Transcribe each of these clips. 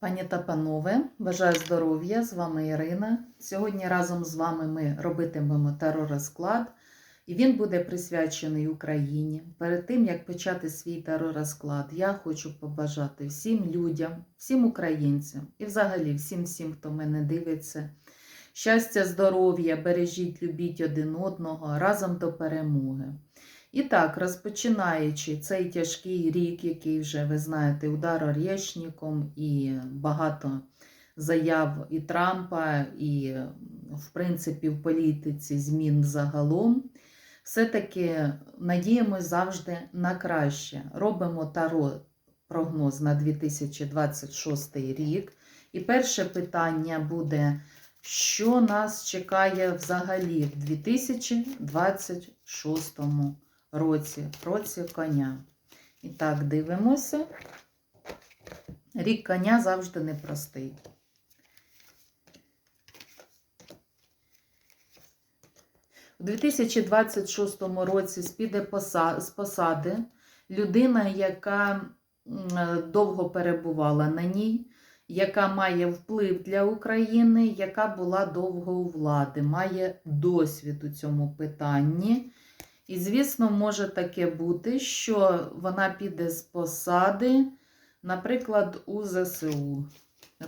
Пані та панове, бажаю здоров'я! З вами Ірина. Сьогодні разом з вами ми робитимемо теророзклад, і він буде присвячений Україні. Перед тим як почати свій теророзклад, я хочу побажати всім людям, всім українцям і взагалі всім, всім, хто мене дивиться. Щастя, здоров'я, бережіть, любіть один одного разом до перемоги. І так, розпочинаючи цей тяжкий рік, який вже, ви знаєте, удар орєшніком і багато заяв і Трампа, і, в принципі, в політиці змін загалом, все-таки надіємося завжди на краще. Робимо таро прогноз на 2026 рік. І перше питання буде, що нас чекає взагалі в 2026 році, році коня. І так, дивимося. Рік коня завжди непростий. У 2026 році спіде з посади людина, яка довго перебувала на ній, яка має вплив для України, яка була довго у влади, має досвід у цьому питанні. І, звісно, може таке бути, що вона піде з посади, наприклад, у ЗСУ.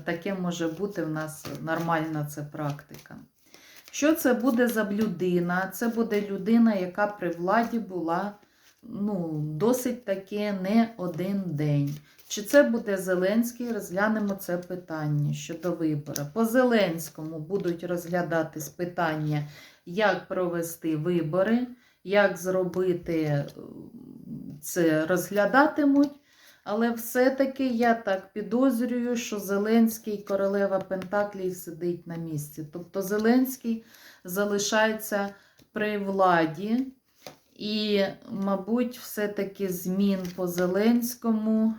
Таке може бути в нас нормальна це практика. Що це буде за людина? Це буде людина, яка при владі була ну, досить таки не один день. Чи це буде Зеленський? Розглянемо це питання щодо вибору. По Зеленському будуть розглядатись питання, як провести вибори. Як зробити це розглядатимуть, але все-таки я так підозрюю, що Зеленський королева Пентаклів сидить на місці. Тобто Зеленський залишається при владі, і, мабуть, все-таки змін по Зеленському,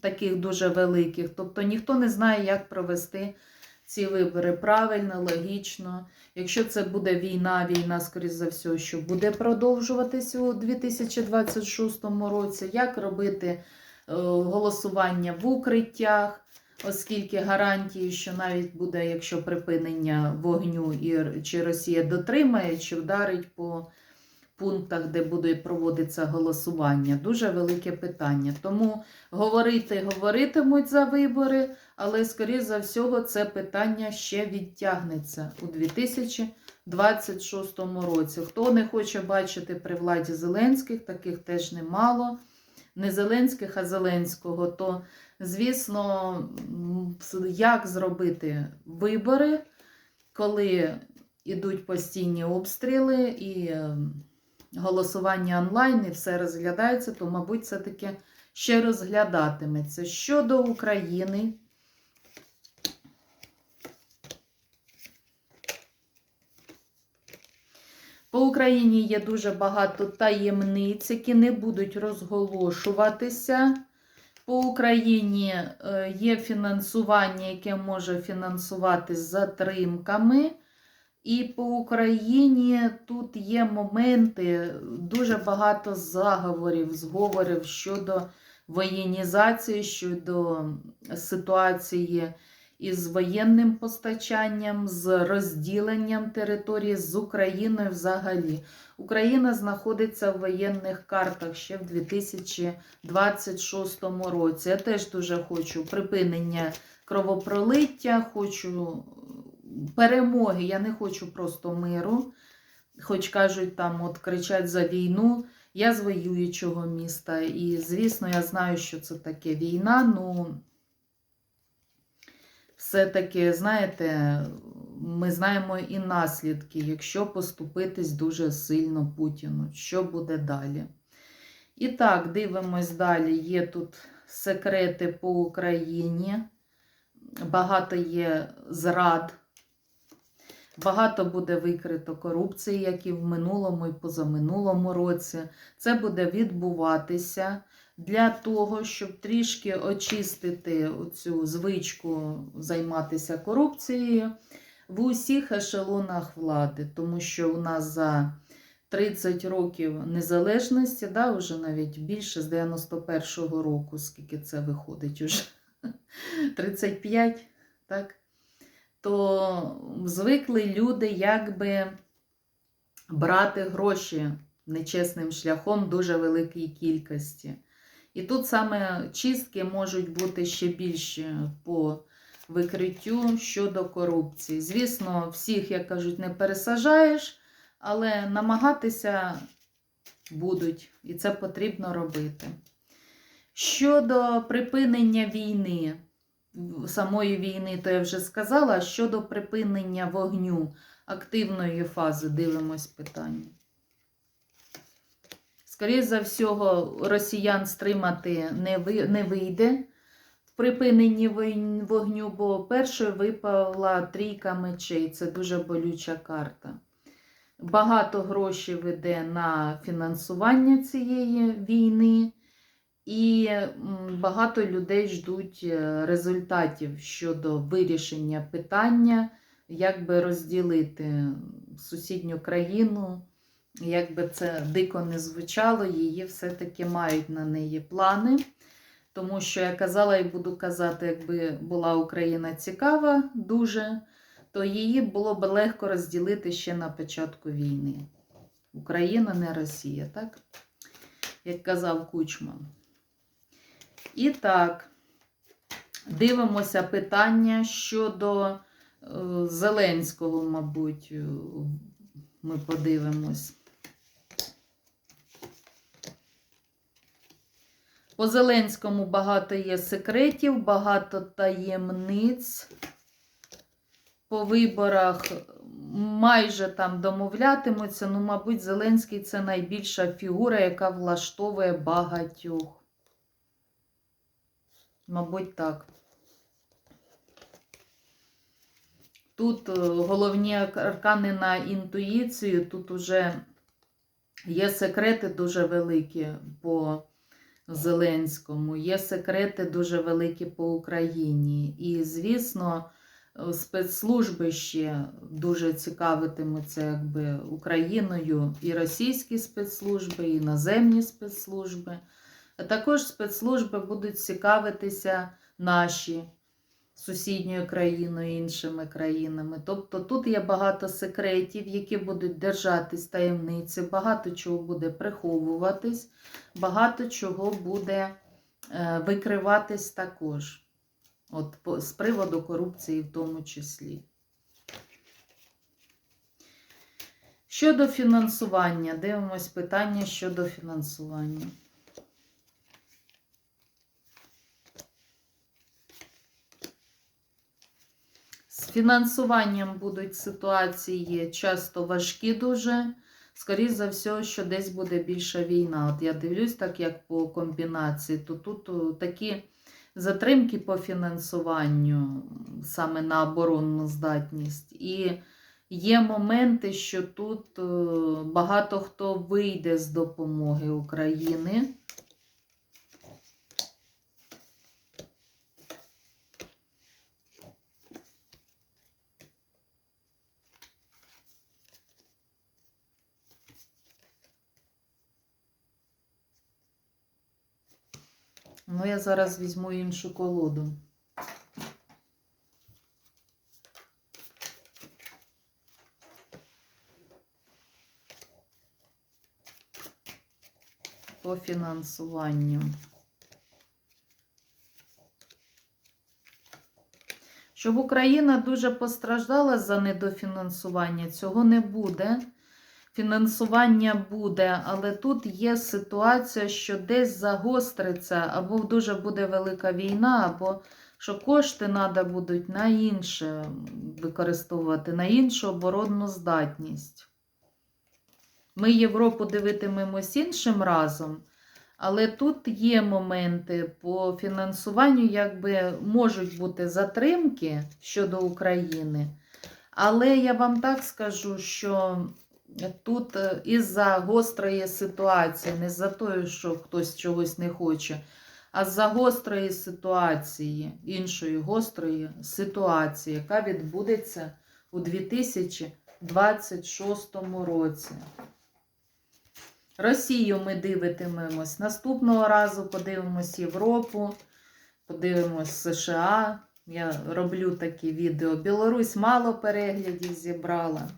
таких дуже великих. Тобто ніхто не знає, як провести ці вибори правильно, логічно. Якщо це буде війна, війна, скоріш за все, що буде продовжуватися у 2026 році, як робити е, голосування в укриттях, оскільки гарантії, що навіть буде, якщо припинення вогню, і чи Росія дотримає, чи вдарить по пунктах, де буде проводитися голосування, дуже велике питання. Тому говорити говоритимуть за вибори, але, скоріш за всього, це питання ще відтягнеться у 2026 році. Хто не хоче бачити при владі Зеленських, таких теж немало. Не Зеленських, а Зеленського, то, звісно, як зробити вибори, коли йдуть постійні обстріли і голосування онлайн і все розглядається, то, мабуть, це таки ще розглядатиметься. Щодо України, по Україні є дуже багато таємниць, які не будуть розголошуватися. По Україні е, є фінансування, яке може фінансувати з затримками. І по Україні тут є моменти, дуже багато заговорів, зговорів щодо воєнізації, щодо ситуації із воєнним постачанням, з розділенням території з Україною взагалі. Україна знаходиться в воєнних картах ще в 2026 році. Я теж дуже хочу припинення кровопролиття, хочу перемоги. Я не хочу просто миру. Хоч кажуть, там от кричать за війну. Я з воюючого міста. І, звісно, я знаю, що це таке війна. Ну, все-таки, знаєте, ми знаємо і наслідки, якщо поступитись дуже сильно Путіну. Що буде далі? І так, дивимось далі. Є тут секрети по Україні. Багато є зрад. Багато буде викрито корупції, як і в минулому і позаминулому році. Це буде відбуватися для того, щоб трішки очистити цю звичку займатися корупцією в усіх ешелонах влади, тому що у нас за 30 років незалежності, да, вже навіть більше з 91-го року, скільки це виходить уже. 35, так? То звикли люди якби брати гроші нечесним шляхом дуже великій кількості. І тут саме чистки можуть бути ще більші по викриттю щодо корупції. Звісно, всіх, як кажуть, не пересажаєш, але намагатися будуть, і це потрібно робити. Щодо припинення війни, самої війни, то я вже сказала, щодо припинення вогню активної фази, дивимось питання. Скоріше за всього, росіян стримати не, ви, не вийде в припиненні вогню, бо першою випала трійка мечей. Це дуже болюча карта. Багато грошей веде на фінансування цієї війни, і багато людей ждуть е, результатів щодо вирішення питання, як би розділити сусідню країну. Як би це дико не звучало, її все-таки мають на неї плани. Тому що я казала і буду казати, якби була Україна цікава дуже, то її було б легко розділити ще на початку війни. Україна не Росія, так? Як казав Кучма. І так, дивимося питання щодо е, Зеленського, мабуть, е, ми подивимось. По Зеленському багато є секретів, багато таємниць. По виборах майже там домовлятимуться. Ну, мабуть, Зеленський це найбільша фігура, яка влаштовує багатьох. Мабуть, так. Тут е, головні аркани на інтуїцію, тут уже є секрети дуже великі по Зеленському, є секрети дуже великі по Україні. І, звісно, е, спецслужби ще дуже цікавитимуться якби, Україною і російські спецслужби, і іноземні спецслужби. А також спецслужби будуть цікавитися наші сусідньою країною, іншими країнами. Тобто тут є багато секретів, які будуть держатись таємниці, багато чого буде приховуватись, багато чого буде е, викриватись також. От з приводу корупції в тому числі. Щодо фінансування, дивимось питання щодо фінансування. Фінансуванням будуть ситуації часто важкі дуже. Скоріше за все, що десь буде більша війна. От я дивлюсь, так як по комбінації, то тут такі затримки по фінансуванню саме на оборонну здатність. І є моменти, що тут багато хто вийде з допомоги України. Ну, я зараз візьму іншу колоду. По фінансуванню. Щоб Україна дуже постраждала за недофінансування, цього не буде. Фінансування буде, але тут є ситуація, що десь загостриться, або дуже буде велика війна, або що кошти треба будуть на інше використовувати, на іншу оборонну здатність. Ми Європу дивитимемось іншим разом, але тут є моменти по фінансуванню, якби можуть бути затримки щодо України. Але я вам так скажу, що тут е, із-за гострої ситуації, не за того, що хтось чогось не хоче, а з-за гострої ситуації, іншої гострої ситуації, яка відбудеться у 2026 році. Росію ми дивитимемось. Наступного разу подивимось Європу. Подивимось США. Я роблю такі відео. Білорусь мало переглядів зібрала.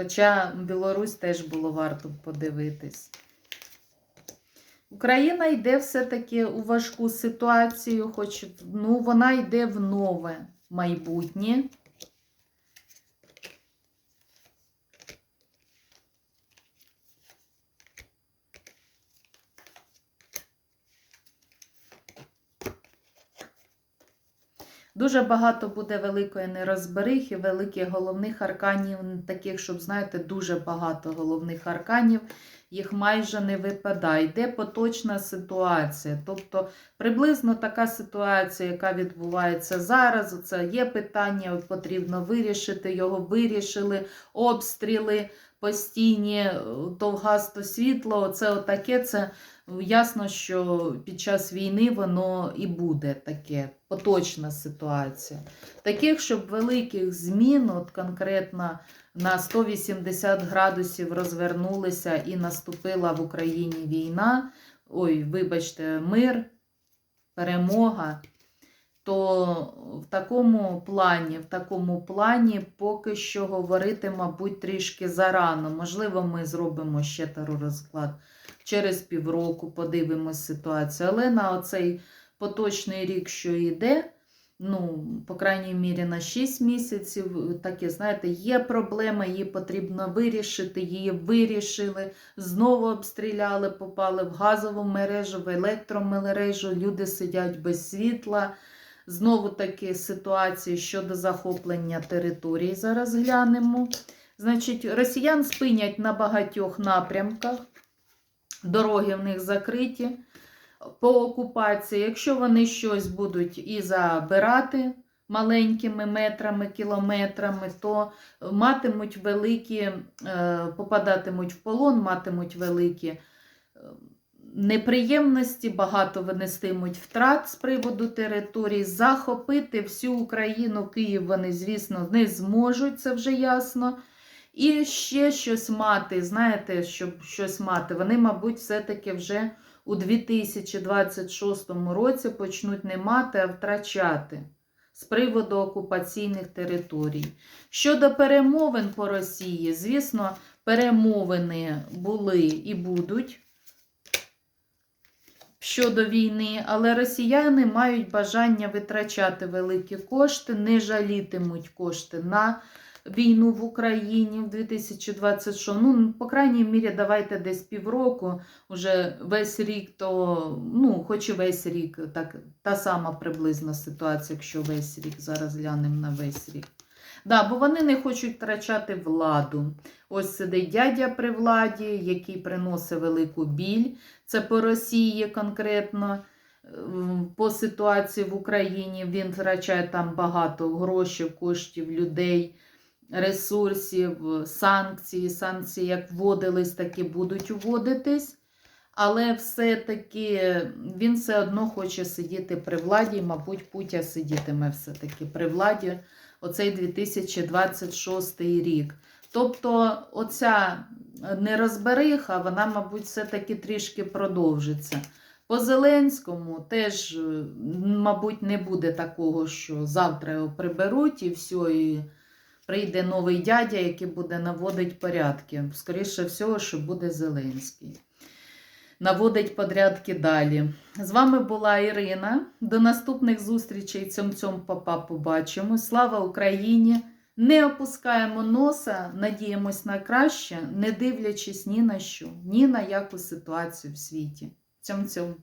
Хоча Білорусь теж було варто подивитись. Україна йде все-таки у важку ситуацію, хоч ну, вона йде в нове майбутнє. Дуже багато буде великої нерозберихи, великих головних арканів, таких, щоб, знаєте, дуже багато головних арканів, їх майже не випадає. Йде поточна ситуація. Тобто приблизно така ситуація, яка відбувається зараз. Це є питання, потрібно вирішити, його вирішили, обстріли постійні, то газ, то світло. Оце отаке. Це ясно, що під час війни воно і буде таке поточна ситуація. Таких, щоб великих змін, от конкретно на 180 градусів розвернулися і наступила в Україні війна. Ой, вибачте, мир, перемога. То в такому плані, в такому плані поки що говорити, мабуть, трішки зарано. Можливо, ми зробимо ще теророзклад через півроку, подивимось ситуацію. Але на оцей поточний рік, що йде, ну, по крайній мірі, на 6 місяців, таке, знаєте, є проблема, її потрібно вирішити, її вирішили, знову обстріляли, попали в газову мережу, в електромережу, люди сидять без світла. Знову таки ситуації щодо захоплення території зараз глянемо. Значить, росіян спинять на багатьох напрямках, дороги в них закриті по окупації. Якщо вони щось будуть і забирати маленькими метрами, кілометрами, то матимуть великі, е, попадатимуть в полон, матимуть великі. Неприємності багато винестимуть втрат з приводу території, захопити всю Україну, Київ вони, звісно, не зможуть, це вже ясно. І ще щось мати, знаєте, щоб щось мати, вони, мабуть, все-таки вже у 2026 році почнуть не мати, а втрачати з приводу окупаційних територій. Щодо перемовин по Росії, звісно, перемовини були і будуть щодо війни, але росіяни мають бажання витрачати великі кошти, не жалітимуть кошти на війну в Україні в 2026. Ну, по крайній мірі, давайте десь півроку, уже весь рік, то, ну, хоч і весь рік, так, та сама приблизна ситуація, якщо весь рік, зараз глянемо на весь рік. Да, бо вони не хочуть втрачати владу. Ось сидить дядя при владі, який приносить велику біль. Це по Росії конкретно. По ситуації в Україні він втрачає там багато грошей, коштів, людей, ресурсів, санкції. Санкції як вводились, так і будуть вводитись. Але все-таки він все одно хоче сидіти при владі, мабуть, Путя сидітиме все-таки при владі оцей 2026 рік. Тобто, оця нерозбериха, вона, мабуть, все-таки трішки продовжиться. По Зеленському теж, е, мабуть, не буде такого, що завтра його приберуть і все, і прийде новий дядя, який буде наводити порядки. Скоріше всього, що буде Зеленський. Наводить подрядки далі. З вами була Ірина. До наступних зустрічей цьом цьом папа побачимо. Слава Україні! Не опускаємо носа, надіємось на краще, не дивлячись ні на що, ні на яку ситуацію в світі. Цьом цьом.